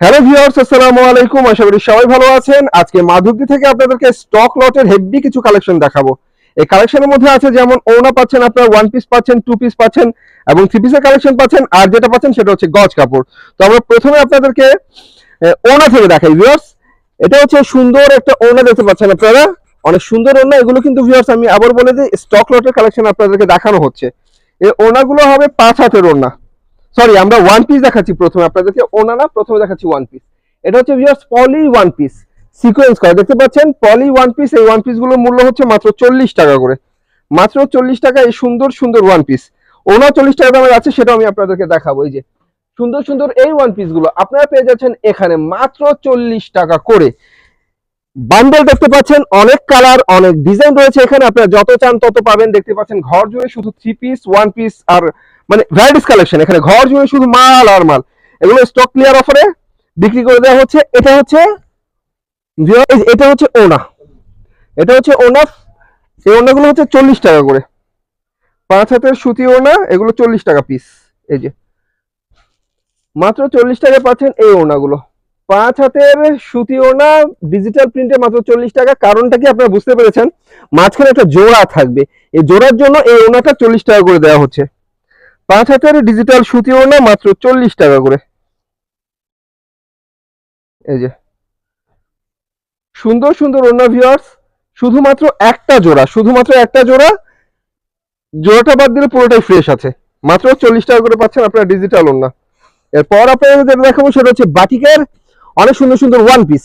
Hello viewers, আসসালামু আলাইকুম। আশা করি সবাই ভালো আছেন। আজকে মাধবদী থেকে আপনাদেরকে স্টক লটের হেভি কিছু কালেকশন দেখাবো। এই কালেকশনের মধ্যে আছে যেমন ওনা পাচ্ছেন আপনারা ওয়ান পিস পাচ্ছেন টু পিস পাচ্ছেন, এবং থ্রি পিসের কালেকশন পাচ্ছেন, আর যেটা পাচ্ছেন সেটা হচ্ছে গজ কাপড়। তো আমরা প্রথমে আপনাদেরকে ওনা থেকে দেখাই ভিউয়ার্স। এটা হচ্ছে সুন্দর একটা ওনা দেখতে পাচ্ছেন আপনারা। অনেক সুন্দর ওনা এগুলো কিন্তু ভিউয়ার্স আমি আবার বলে দিই স্টক লটের কালেকশন আপনাদেরকে দেখানো হচ্ছে। এই ওনাগুলো হবে পাঁচ হাতের ওনা সরি আমরা ওয়ান পিস দেখাচ্ছি প্রথমে আপনাদেরকে ওনা না প্রথমে দেখাচ্ছি ওয়ান পিস এটা হচ্ছে viewers poly one piece sequence করা। দেখতে পাচ্ছেন পলি ওয়ান পিস এই ওয়ান পিসগুলোর মূল্য হচ্ছে মাত্র চল্লিশ টাকা করে। মাত্র চল্লিশ টাকা এই সুন্দর সুন্দর ওয়ান পিস ওনা চল্লিশ টাকা দামের আছে সেটা আমি আপনাদেরকে দেখাবো। এই যে, সুন্দর সুন্দর এই ওয়ান পিসগুলো আপনারা পেয়ে যাচ্ছেন এখানে মাত্র চল্লিশ টাকা করে। বান্ডেল দেখতে পাচ্ছেন, অনেক কালার অনেক ডিজাইন রয়েছে এখানে। আপনারা যত চান তত পাবেন। দেখতে পাচ্ছেন, ঘর জুড়ে শুধু থ্রি পিস ওয়ান পিস আর মানে ভ্যারাইটিস কালেকশন এখানে ঘর জুড়ে শুধু মাল আর মাল। এগুলো স্টক ক্লিয়ার অফারে বিক্রি করে দেওয়া হচ্ছে। এটা হচ্ছে এটা হচ্ছে ওনা এটা হচ্ছে ওনা এই ওনাগুলো হচ্ছে চল্লিশ টাকা করে। পাঁচ হাতের সুতি ওনা এগুলো চল্লিশ টাকা পিস এই যে। মাত্র চল্লিশ টাকা পাচ্ছেন এই ওনাগুলো পাঁচ হাতের সুতি ওনা ডিজিটাল প্রিন্টে মাত্র চল্লিশ টাকা। কারণটা কি আপনারা বুঝতে পেরেছেন? মাঝখানে একটা জোড়া থাকবে। এই জোড়ার জন্য এই ওনাটা চল্লিশ টাকা করে দেওয়া হচ্ছে। পাঁচ হাতের ডিজিটাল সুতি ওনা মাত্র চল্লিশ টাকা করে। এই যে। সুন্দর সুন্দর ওনা ভিউয়ার্স শুধুমাত্র একটা জোড়া, শুধুমাত্র একটা জোড়া, জোড়াটা বাদ দিলে পুরোটাই ফ্রেশ আছে। মাত্র চল্লিশ টাকা করে পাচ্ছেন আপনারা ডিজিটাল ওনা এরপর আপনাদের যেটা দেখাবো সেটা হচ্ছে বাটিকের অনেক সুন্দর সুন্দর ওয়ান পিস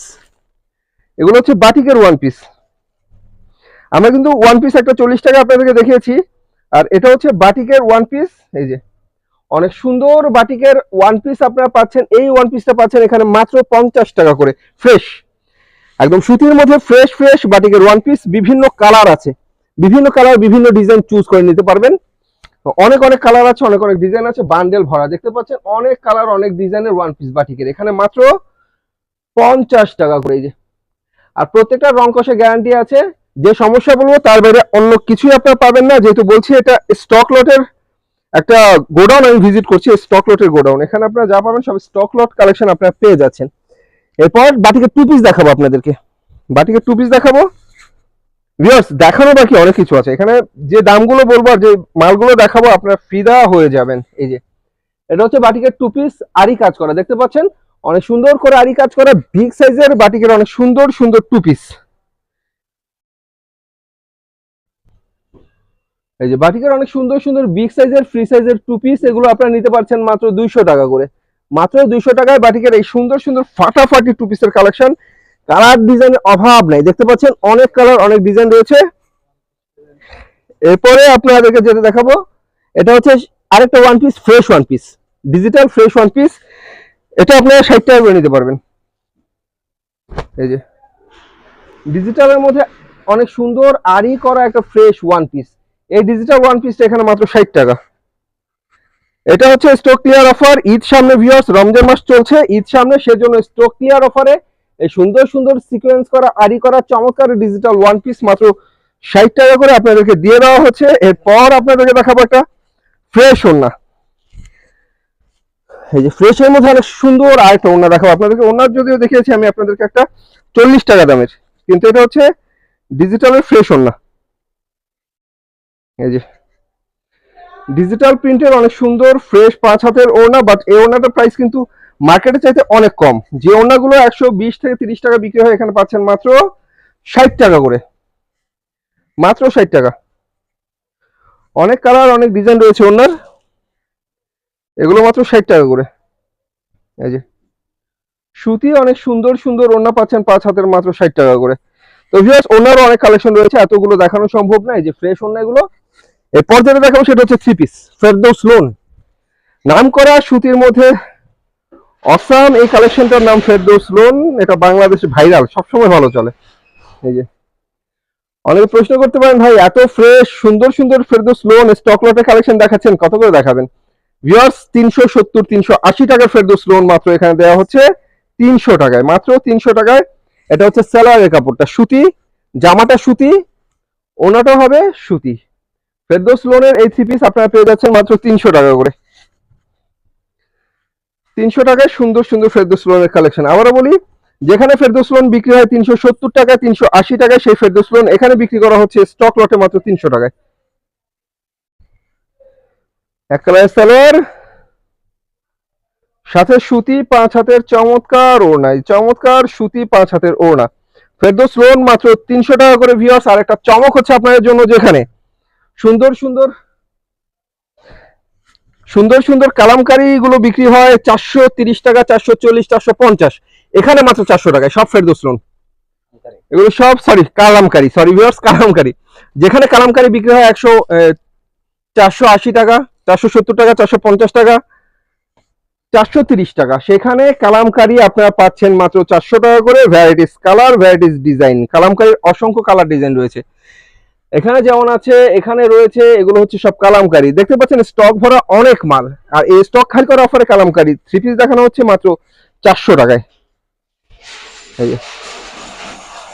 এগুলো হচ্ছে বাটিকের ওয়ান পিস আমরা কিন্তু ওয়ান পিস একটা চল্লিশ টাকা আপনাদেরকে দেখিয়েছি। আর এটা হচ্ছে বাটিকের ওয়ান পিস এই যে। অনেক সুন্দর বাটিকের ওয়ান পিস আপনারা পাচ্ছেন। এই ওয়ান পিসটা পাচ্ছেন এখানে মাত্র পঞ্চাশ টাকা করে ফ্রেশ একদম সুতির মধ্যে ফ্রেশ ফ্রেশ বাটিকের ওয়ান পিস বিভিন্ন কালার আছে। বিভিন্ন কালার বিভিন্ন ডিজাইন চুজ করে নিতে পারবেন। অনেক অনেক কালার আছে, অনেক অনেক ডিজাইন আছে বান্ডেল ভরা দেখতে পাচ্ছেন। অনেক কালার অনেক ডিজাইনের ওয়ান পিস বাটিকের। এখানে মাত্র পঞ্চাশ টাকা করে, এই যে। আর প্রত্যেকটা রং কষে গ্যারান্টি আছে। যে সমস্যা বলব, তার বাইরে অন্য কিছুই আপনারা পাবেন না। যেহেতু বলছি, এটা স্টক লটের একটা গোডাউন আমি ভিজিট করছি স্টক লটের গোডাউন। এখানে আপনারা যা পাবেন, সব স্টক লট কালেকশন আপনারা পেয়ে যাচ্ছেন। এরপর বাটিকের টু পিস দেখাবো আপনাদেরকে। বাটিকের টু পিস দেখাবো। ভিউয়ার্স দেখানো বাকি অনেক কিছু আছে। এখানে যে দামগুলো বলব আর যে মালগুলো দেখাবো, আপনারা ফিদা হয়ে যাবেন। এই যে, এটা হচ্ছে বাটিকের টু পিস আরি কাজ করা। দেখতে পাচ্ছেন? অনেক সুন্দর করে আরি কাজ করা। বিগ সাইজের বাটিকের অনেক সুন্দর সুন্দর টু পিস এই যে বাটিকের অনেক সুন্দর সুন্দর বিগ সাইজের ফ্রি সাইজের টু পিস এগুলো আপনারা নিতে পারছেন মাত্র দুইশো টাকা করে। মাত্র দুইশো টাকায় বাটিকের এই সুন্দর সুন্দর ফাটাফাটি টু পিসের কালেকশন কালার ডিজাইনের অভাব নাই। দেখতে পাচ্ছেন অনেক কালার, অনেক ডিজাইন রয়েছে। এরপরে আপনাদেরকে যেটা দেখাবো, এটা হচ্ছে আরেকটা one piece fresh one piece digital fresh one piece এটা আপনারা ষাট টাকা করে নিতে পারবেন। এই যে। ডিজিটালের মধ্যে অনেক সুন্দর আরি করা একটা ফ্রেশ ওয়ান পিস এই ডিজিটাল ওয়ান পিসটা এখানে মাত্র ষাট টাকা। এটা হচ্ছে স্টক ক্লিয়ার অফার ঈদ সামনে ভিউয়ার্স রমজান মাস চলছে, ঈদ সামনে সেজন্য স্টক ক্লিয়ার অফারে এই সুন্দর সুন্দর সিকোয়েন্স করা আরি করা, চমৎকার ডিজিটাল ওয়ান পিস মাত্র ষাট টাকা করে আপনাদেরকে দিয়ে দেওয়া হচ্ছে। এরপর আপনাদেরকে দেখাবো একটা ফ্রেশ ওড়না। এই যে ফ্রেশ এর মধ্যে অনেক সুন্দর আরেকটা ওড়না দেখাবো আপনাদেরকে। ওনার যদিও দেখিয়েছি, আমি আপনাদেরকে একটা চল্লিশ টাকা দামের। কিন্তু এটা হচ্ছে ডিজিটালের ফ্রেশ ওড়না। এই যে। ডিজিটাল প্রিন্টের অনেক সুন্দর ফ্রেশ পাঁচ হাতের ওড়না বাট এই ওড়নাটার প্রাইস কিন্তু মার্কেটে চাইতে অনেক কম। যে ওড়নাগুলো একশো বিশ থেকে তিরিশ টাকা বিক্রি হয়, এখানে পাচ্ছেন মাত্র ষাট টাকা করে। মাত্র ষাট টাকা। অনেক কালার অনেক ডিজাইন রয়েছে ওনার এগুলো মাত্র ষাট টাকা করে। এই যে। সুতি অনেক সুন্দর সুন্দর ওড়না পাচ্ছেন পাঁচ হাতের মাত্র ষাট টাকা করে। তো ভিউয়ার্স ওনারও অনেক কালেকশন রয়েছে, এতগুলো দেখানো সম্ভব না। এই যে ফ্রেশ ওড়না এগুলো এরপর যেটা দেখাবো সেটা হচ্ছে থ্রি পিস ফেরদৌস লোন নাম করা সুতির মধ্যে অসাম এই কালেকশনটার নাম ফেরদৌস লোন এটা বাংলাদেশে ভাইরাল সবসময় ভালো চলে। এই যে। অনেকে প্রশ্ন করতে পারেন, ভাই, এত ফ্রেশ সুন্দর সুন্দর ফেরদৌস লোন স্টক লটের কালেকশন দেখাচ্ছেন, কত করে দেখাবেন? ভিউয়ার্স তিনশো সত্তর, তিনশো আশি টাকার ফেরদৌস লোন মাত্র এখানে দেওয়া হচ্ছে, তিনশো টাকায়, মাত্র তিনশো টাকায়। এটা হচ্ছে স্যালারের কাপড়টা, সুতি, জামাটা সুতি, ওনাটা হবে সুতি। ফেরদৌস লোনের এই থ্রি পিস আপনারা পেয়ে যাচ্ছেন মাত্র তিনশো টাকা করে। তিনশো টাকায় সুন্দর সুন্দর ফেরদৌস লোনের কালেকশন আবারও বলি, যেখানে ফেরদৌস লোন বিক্রি হয় তিনশো সত্তর টাকায়, তিনশো আশি টাকায়, সেই ফেরদৌস লোন এখানে বিক্রি করা হচ্ছে স্টক লটে মাত্র তিনশো টাকায়। এক কালার সাথে সুতি পাঁচ হাতের চমৎকার ওড়নাই চমৎকার সুতি পাঁচ হাতের ওড়না। ফেরদৌস লোন মাত্র তিনশো টাকা করে ভিওস আর একটা চমক হচ্ছে আপনাদের জন্য যেখানে সুন্দর সুন্দর সুন্দর সুন্দর কালামকারি গুলো বিক্রি হয় চারশো তিরিশ টাকা, চারশো চল্লিশ, চারশো পঞ্চাশ। এখানে মাত্র চারশো টাকায় সব ফেরদৌস এগুলো সব sorry kalamkari sorry viewers kalamkari. যেখানে কালামকারি বিক্রি হয় একশো চারশো আশি টাকা, চারশো সত্তর টাকা, চারশো পঞ্চাশ টাকা, চারশো তিরিশ টাকা। সেখানে কালামকারি আপনারা পাচ্ছেন মাত্র চারশো টাকা করে ভ্যারাইটিস কালার ভ্যারাইটিস ডিজাইন কালামকারির অসংখ্য কালার ডিজাইন রয়েছে। এখানে যেমন আছে, এখানে রয়েছে, এগুলো হচ্ছে সব কালামকারি। দেখতে পাচ্ছেন স্টক ভরা অনেক মাল। আর এই স্টক খালি করা অফারে কালামকারি। থ্রি পিস দেখানো হচ্ছে মাত্র চারশো টাকায়।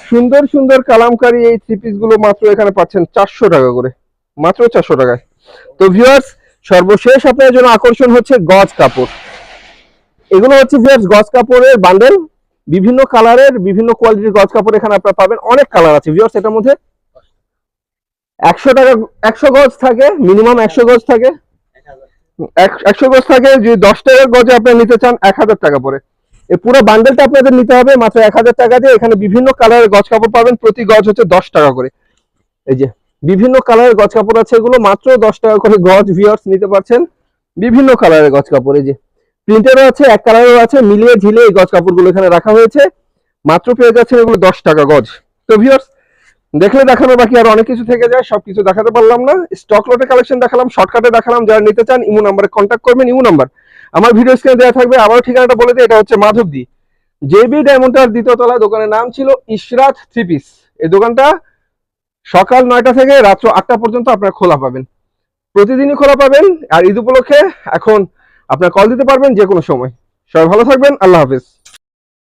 সুন্দর সুন্দর কালামকারি এই থ্রি পিসগুলো মাত্র এখানে পাচ্ছেন চারশো টাকা করে। মাত্র চারশো টাকায়। তো ভিউয়ার্স সর্বশেষ আপনার জন্য আকর্ষণ হচ্ছে গজ কাপড়। এগুলো হচ্ছে ভিউয়ার্স গজ কাপড়ের বান্ডেল বিভিন্ন কালারের বিভিন্ন কোয়ালিটির গজ কাপড় এখানে আপনারা পাবেন। অনেক কালার আছে ভিউয়ার্স এটার মধ্যে একশো টাকা, একশো গজ থাকে মিনিমাম একশো গজ থাকে। এক- একশো গজ থাকে, যদি দশ টাকার গজে আপনি নিতে চান, এক হাজার টাকা পরে এই পুরো বান্ডেলটা আপনাদের নিতে হবে, মাত্র এক হাজার টাকা দিয়ে। এখানে বিভিন্ন কালারের গজ কাপড় পাবেন, প্রতি গজ হচ্ছে দশ টাকা করে। এই যে, বিভিন্ন কালারের গজ কাপড় আছে এগুলো, মাত্র দশ টাকা করে গজ ভিউয়ার্স নিতে পারছেন। বিভিন্ন কালারের গজ কাপড়, এই যে। প্রিন্টেরও আছে, এক কালারেরও আছে, মিলিয়ে ঝিলিয়ে এই গজ কাপড়গুলো এখানে রাখা হয়েছে। মাত্র পেয়ে যাচ্ছেন এগুলো দশ টাকা গজ। তো ভিউয়ার্স দেখলে দেখানো বাকি, আর অনেক কিছু থেকে যায়, সবকিছু দেখাতে পারলাম না। স্টক লটে কালেকশন দেখালাম শর্টকাটে দেখালাম, যারা নিতে চান, ইমো নাম্বারে কন্ট্যাক্ট করবেন, ইমো নাম্বার আমার ভিডিও স্ক্রিনে দেওয়া থাকবে আবার ঠিকানাটা বলে দিই, এটা হচ্ছে মাধবদী। জেবি ডায়মন্ডার দ্বিতীয় তলা, দোকানের নাম ছিল ইশরাত থ্রি পিস এই দোকানটা সকাল নয়টা থেকে রাত্র আটটা পর্যন্ত আপনারা খোলা পাবেন। প্রতিদিনই খোলা পাবেন, আর ঈদ উপলক্ষে এখন আপনার কল দিতে পারবেন যে কোনো সময়। সবাই ভালো থাকবেন, আল্লাহ হাফেজ।